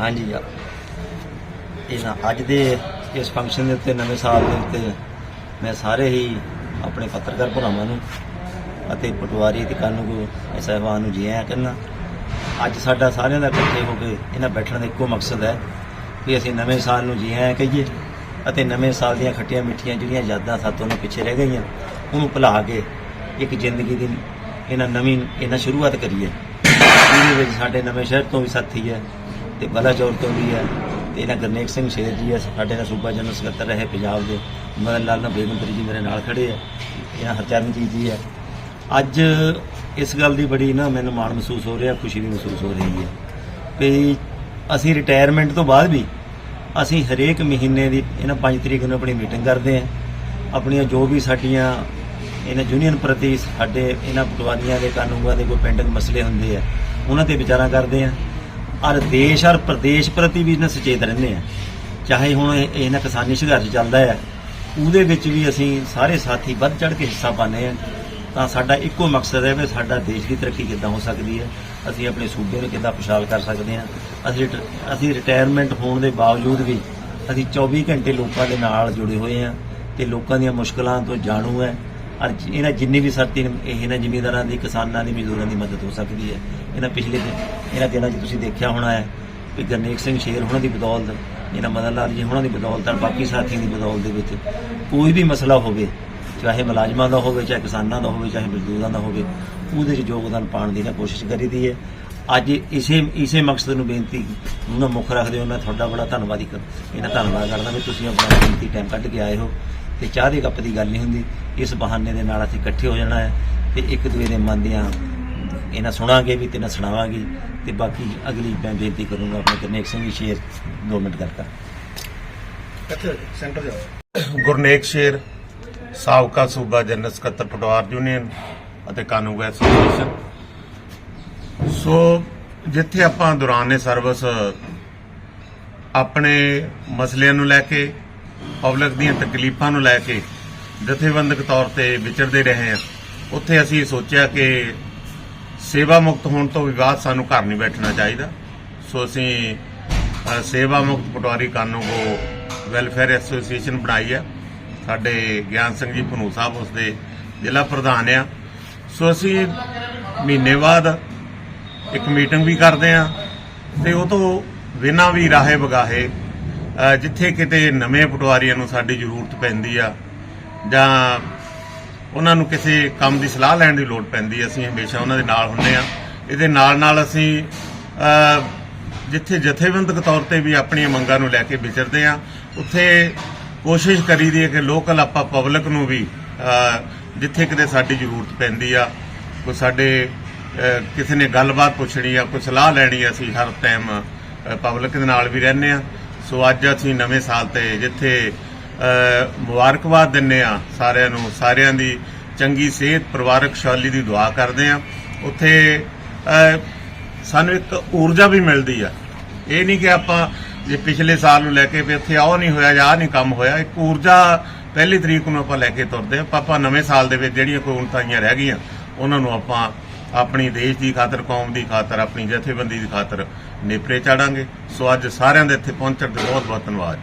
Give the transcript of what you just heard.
ਹਾਂਜੀ ਆ ਇਹ ਨਾ ਅੱਜ ਦੇ ਇਸ ਫੰਕਸ਼ਨ ਦੇ ਉੱਤੇ, ਨਵੇਂ ਸਾਲ ਦੇ ਉੱਤੇ ਮੈਂ ਸਾਰੇ ਹੀ ਆਪਣੇ ਪੱਤਰਕਾਰ ਭਰਾਵਾਂ ਨੂੰ ਅਤੇ ਪਟਵਾਰੀ ਤੇ ਕਾਨੂੰਗੋ ਸਾਹਿਬਾਨ ਨੂੰ ਜੀ ਆਇਆਂ ਕਹਿੰਦਾ ਅੱਜ ਸਾਡਾ ਸਾਰਿਆਂ ਦਾ ਇਕੱਠੇ ਹੋ ਕੇ ਇਹਨਾਂ ਬੈਠਣ ਦਾ ਇੱਕੋ ਮਕਸਦ ਹੈ ਕਿ ਅਸੀਂ ਨਵੇਂ ਸਾਲ ਨੂੰ ਜੀ ਆਇਆਂ ਕਹੀਏ ਅਤੇ ਨਵੇਂ ਸਾਲ ਦੀਆਂ ਖੱਟੀਆਂ ਮਿੱਠੀਆਂ ਜਿਹੜੀਆਂ ਯਾਦਾਂ ਸਾਤੋਂ ਨੇ ਪਿੱਛੇ ਰਹਿ ਗਈਆਂ, ਉਹਨੂੰ ਭੁਲਾ ਕੇ ਇੱਕ ਜ਼ਿੰਦਗੀ ਦੀ ਇਹਨਾਂ ਨਵੀਂ, ਇਹਨਾਂ ਸ਼ੁਰੂਆਤ ਕਰੀਏ। ਜਿਹਦੇ ਵਿੱਚ ਸਾਡੇ ਨਵੇਂ ਸ਼ਹਿਰ ਤੋਂ ਵੀ ਸਾਥੀ ਹੈ ਤੇ ਬਲਾਚੌਰ ਤੋਂ ਵੀ ਹੈ ਤੇ ਇਹਨਾਂ ਗਰਨੇਕ ਸਿੰਘ ਸ਼ੇਰ ਜੀ ਹੈ, ਸਾਡੇ ਨਾਲ ਸੂਬਾ ਜਨਰਲ ਸਕੱਤਰ ਰਹੇ ਪੰਜਾਬ ਦੇ, ਮਦਨ ਲਾਲ ਨਾਲ ਬੇਗਮਪੁਰੀ ਜੀ ਮੇਰੇ ਨਾਲ ਖੜੇ ਹੈ, ਇਹਨਾਂ ਹਰਚਰਨਜੀਤ ਜੀ ਹੈ। ਅੱਜ ਇਸ ਗੱਲ ਦੀ ਬੜੀ ਨਾ ਮੈਨੂੰ ਮਾਣ ਮਹਿਸੂਸ ਹੋ ਰਿਹਾ, ਖੁਸ਼ੀ ਵੀ ਮਹਿਸੂਸ ਹੋ ਰਹੀ ਹੈ ਵੀ ਅਸੀਂ ਰਿਟਾਇਰਮੈਂਟ ਤੋਂ ਬਾਅਦ ਵੀ ਅਸੀਂ ਹਰੇਕ ਮਹੀਨੇ ਦੀ ਇਹਨਾਂ 5 ਤਰੀਕ ਨੂੰ ਆਪਣੀ ਮੀਟਿੰਗ ਕਰਦੇ ਹਾਂ, ਆਪਣੀਆਂ ਜੋ ਵੀ ਸਾਡੀਆਂ ਇਹਨਾਂ ਯੂਨੀਅਨ ਪ੍ਰਤੀ ਸਾਡੇ ਇਹਨਾਂ ਪਟਵਾਰੀਆਂ ਦੇ ਕਾਨੂੰਨਾਂ ਦੇ ਕੋਈ ਪੈਂਡਿੰਗ ਮਸਲੇ ਹੁੰਦੇ ਆ, ਉਹਨਾਂ ਤੇ ਵਿਚਾਰਾਂ ਕਰਦੇ ਆ ਔਰ ਦੇਸ਼ ਔਰ ਪ੍ਰਦੇਸ਼ ਪ੍ਰਤੀ ਵੀ ਇਹਨਾਂ ਸੁਚੇਤ ਰਹਿੰਦੇ ਆ। ਚਾਹੇ ਹੁਣ ਇਹ- ਇਹਨਾਂ ਕਿਸਾਨੀ ਸੰਘਰਸ਼ ਚੱਲਦਾ ਹੈ ਉਹਦੇ ਵਿੱਚ ਵੀ ਅਸੀਂ ਸਾਰੇ ਸਾਥੀ ਵੱਧ ਚੜ ਕੇ ਹਿੱਸਾ ਪਾਉਂਦੇ ਆ। ਤਾਂ ਸਾਡਾ ਇੱਕੋ ਮਕਸਦ ਹੈ ਵੀ ਸਾਡਾ ਦੇਸ਼ ਦੀ ਤਰੱਕੀ ਕਿੱਦਾਂ ਹੋ ਸਕਦੀ ਹੈ। ਅਸੀਂ ਆਪਣੇ ਸੂਬੇ ਨੂੰ ਕਿੱਦਾਂ ਖੁਸ਼ਹਾਲ ਕਰ ਸਕਦੇ ਹਾਂ। ਅਸੀਂ ਰਿਟ- ਅਸੀਂ ਰਿਟਾਇਰਮੈਂਟ ਹੋਣ ਦੇ ਬਾਵਜੂਦ ਵੀ ਅਸੀਂ 24 ਘੰਟੇ ਲੋਕਾਂ ਦੇ ਨਾਲ ਜੁੜੇ ਹੋਏ ਹਾਂ ਤੇ ਲੋਕਾਂ ਦੀਆਂ ਮੁਸ਼ਕਲਾਂ ਤੋਂ ਜਾਣੂ ਹੈ। ਔਰ ਇਹਨਾਂ ਜਿੰਨੀ ਵੀ ਸਰਤੀ ਨੇ ਇਹਨਾਂ ਜ਼ਿਮੀਂਦਾਰਾਂ ਦੀ, ਕਿਸਾਨਾਂ ਦੀ, ਮਜ਼ਦੂਰਾਂ ਦੀ ਮਦਦ ਹੋ ਸਕਦੀ ਹੈ। ਇਹਨਾਂ ਪਿਛਲੇ ਦਿਨ- ਇਹਨਾਂ ਦਿਨਾਂ 'ਚ ਤੁਸੀਂ ਦੇਖਿਆ ਹੋਣਾ ਹੈ ਕਿ ਗਰਨੇਕ ਸਿੰਘ ਸ਼ੇਰ ਉਹਨਾਂ ਦੀ ਬਦੌਲਤ, ਇਹਨਾਂ ਮਦਨ ਲਾਲ ਜੀ ਉਹਨਾਂ ਦੀ ਬਦੌਲਤ ਔਰ ਬਾਕੀ ਸਾਥੀਆਂ ਦੀ ਬਦੌਲਤ ਦੇ ਵਿੱਚ ਕੋਈ ਵੀ ਮਸਲਾ ਹੋਵੇ, ਚਾਹੇ ਮੁਲਾਜ਼ਮਾਂ ਦਾ ਹੋਵੇ, ਚਾਹੇ ਕਿਸਾਨਾਂ ਦਾ ਹੋਵੇ, ਚਾਹੇ ਮਜ਼ਦੂਰਾਂ ਦਾ ਹੋਵੇ, ਉਹਦੇ 'ਚ ਯੋਗਦਾਨ ਪਾਉਣ ਦੀ ਨਾ ਕੋਸ਼ਿਸ਼ ਕਰੀਦੀ ਹੈ। ਅੱਜ ਇਸੇ ਇਸੇ ਮਕਸਦ ਨੂੰ ਬੇਨਤੀ ਉਹਨਾਂ ਮੁੱਖ ਰੱਖਦੇ ਹੋ ਮੈਂ ਤੁਹਾਡਾ ਬੜਾ ਧੰਨਵਾਦੀ ਕਰ ਇਹਨਾਂ ਧੰਨਵਾਦ ਕਰਦਾ ਵੀ ਤੁਸੀਂ ਆਪਣਾ ਕੀਮਤੀ ਟਾਈਮ ਕੱਢ ਕੇ ਆਏ ਹੋ ਤੇ ਚਾਹ ਦੇ ਕੱਪ ਦੀ ਗੱਲ ਨਹੀਂ ਹੁੰਦੀ ਇਸ ਬਹਾਨੇ ਦੇ ਨਾਲ ਅਸੀਂ ਇਕੱਠੇ ਹੋ ਜਾਣਾ ਹੈ ਤੇ ਇੱਕ ਦੂਏ ਦੇ ਮਨ ਦੀਆਂ ਇਹਨਾਂ ਸੁਣਾਂਗੇ ਵੀ ਤੇ ਨਾ ਸੁਣਾਵਾਂਗੇ ਤੇ ਬਾਕੀ ਅਗਲੀ ਮੈਂ ਬੇਨਤੀ ਕਰੂੰਗਾ ਆਪਣੇ ਕਰਨੇਕ ਸਿੰਘ ਜੀ ਸ਼ੇਰ 2 ਮਿੰਟ ਗੱਲ ਕਰ। ਇੱਥੇ ਸੈਂਟਰ ਜਾਓ ਗੁਰਨੇਕ ਸ਼ੇਰ ਸਾਬਕਾ ਸੂਬਾ ਜਨਰਲ ਸਕੱਤਰ ਪਟਵਾਰ ਯੂਨੀਅਨ ਅਤੇ ਕਾਨੂੰਗੋ ਐਸੋਸੀਏਸ਼ਨ ਸੋ ਜਿੱਥੇ ਆਪਾਂ ਦੌਰਾਨ ਸਰਵਿਸ ਆਪਣੇ ਮਸਲਿਆਂ ਨੂੰ ਲੈ ਕੇ, ਪਬਲਿਕ ਦੀਆਂ ਤਕਲੀਫਾਂ ਨੂੰ ਲੈ ਕੇ ਜਥੇਬੰਦਕ ਤੌਰ ਤੇ ਵਿਚਰਦੇ ਰਹੇ ਹਾਂ, ਉੱਥੇ ਅਸੀਂ ਸੋਚਿਆ ਕਿ ਸੇਵਾ ਮੁਕਤ ਹੋਣ ਤੋਂ ਵੀ ਬਾਅਦ ਸਾਨੂੰ ਘਰ ਨਹੀਂ ਬੈਠਣਾ ਚਾਹੀਦਾ। ਸੋ ਅਸੀਂ ਸੇਵਾ ਮੁਕਤ ਪਟਵਾਰੀ ਕਾਨੂੰਗੋ ਵੈਲਫੇਅਰ ਐਸੋਸੀਏਸ਼ਨ ਬਣਾਈ ਆ। ਸਾਡੇ ਗਿਆਨ ਸਿੰਘ ਜੀ ਭਨੂ ਸਾਹਿਬ ਉਸ ਦੇ ਜ਼ਿਲ੍ਹਾ ਪ੍ਰਧਾਨ ਆ। ਸੋ ਅਸੀਂ ਮਹੀਨੇ ਬਾਅਦ ਇੱਕ ਮੀਟਿੰਗ ਵੀ ਕਰਦੇ ਆ ਤੇ ਉਹ ਤੋਂ ਬਿਨਾਂ ਵੀ ਰਾਹੇ ਬਗਾਹੇ ਜਿੱਥੇ ਕਿਤੇ ਨਵੇਂ ਪਟਵਾਰੀਆਂ ਨੂੰ ਸਾਡੀ ਜ਼ਰੂਰਤ ਪੈਂਦੀ ਆ ਜਾਂ ਉਹਨਾਂ ਨੂੰ ਕਿਸੇ ਕੰਮ ਦੀ ਸਲਾਹ ਲੈਣ ਦੀ ਲੋੜ ਪੈਂਦੀ ਅਸੀਂ ਹਮੇਸ਼ਾ ਉਹਨਾਂ ਦੇ ਨਾਲ ਹੁੰਦੇ ਆ ਇਹਦੇ ਨਾਲ ਨਾਲ ਅਸੀਂ ਜਿੱਥੇ ਜਥੇਬੰਦਕ ਤੌਰ ਤੇ ਵੀ ਆਪਣੀਆਂ ਮੰਗਾਂ ਨੂੰ ਲੈ ਕੇ ਵਿਚਰਦੇ ਆ ਉੱਥੇ ਕੋਸ਼ਿਸ਼ ਕਰੀਦੀ ਹੈ ਕਿ ਲੋਕਲ ਆਪਾਂ ਪਬਲਿਕ ਨੂੰ ਵੀ ਜਿੱਥੇ ਕਿਤੇ ਸਾਡੀ ਜ਼ਰੂਰਤ ਪੈਂਦੀ ਆ, ਕੋਈ ਸਾਡੇ ਕਿਸੇ ਨੇ ਗੱਲਬਾਤ ਪੁੱਛਣੀ ਆ, ਕੋਈ ਸਲਾਹ ਲੈਣੀ ਆ, ਅਸੀਂ ਹਰ ਟਾਈਮ ਪਬਲਿਕ ਦੇ ਨਾਲ ਵੀ ਰਹਿੰਦੇ ਆ। ਸੋ ਅੱਜ ਅਸੀਂ ਨਵੇਂ ਸਾਲ ਤੇ ਜਿੱਥੇ ਮੁਬਾਰਕਬਾਦ ਦਿੰਨੇ ਆ ਸਾਰਿਆਂ ਨੂੰ, ਸਾਰਿਆਂ ਦੀ ਚੰਗੀ ਸਿਹਤ, ਪਰਿਵਾਰਕ ਖੁਸ਼ਹਾਲੀ ਦੀ ਦੁਆ ਕਰਦੇ ਆ। ਉੱਥੇ ਸਾਨੂੰ ਇੱਕ ਊਰਜਾ ਵੀ ਮਿਲਦੀ ਆ। ਇਹ ਨਹੀਂ ਕਿ ਆਪਾਂ ਜੇ ਪਿਛਲੇ ਸਾਲ ਨੂੰ ਲੈ ਕੇ ਵੀ ਇੱਥੇ ਆਹ ਨਹੀਂ ਹੋਇਆ ਜਾਂ ਆਹ ਨਹੀਂ ਕੰਮ ਹੋਇਆ, ਇੱਕ ਊਰਜਾ ਪਹਿਲੀ ਤਰੀਕ ਨੂੰ ਆਪਾਂ ਲੈ ਕੇ ਤੁਰਦੇ ਆ। ਆਪਾਂ ਨਵੇਂ ਸਾਲ ਦੇ ਵਿੱਚ ਜਿਹੜੀਆਂ ਕੋਈ ਉਣਤਾਈਆਂ ਰਹਿ ਗਈਆਂ, ਉਹਨਾਂ ਨੂੰ ਆਪਾਂ ਆਪਣੀ ਦੇਸ਼ ਦੀ ਖਾਤਰ, ਕੌਮ ਦੀ ਖਾਤਰ, ਆਪਣੀ ਜਥੇਬੰਦੀ ਦੀ ਖਾਤਰ ਨੇਪਰੇ ਚਾੜਾਂਗੇ। ਸੋ ਅੱਜ ਸਾਰਿਆਂ ਦੇ ਇੱਥੇ ਪਹੁੰਚਣ ਤੇ ਬਹੁਤ ਬਹੁਤ ਧੰਨਵਾਦ।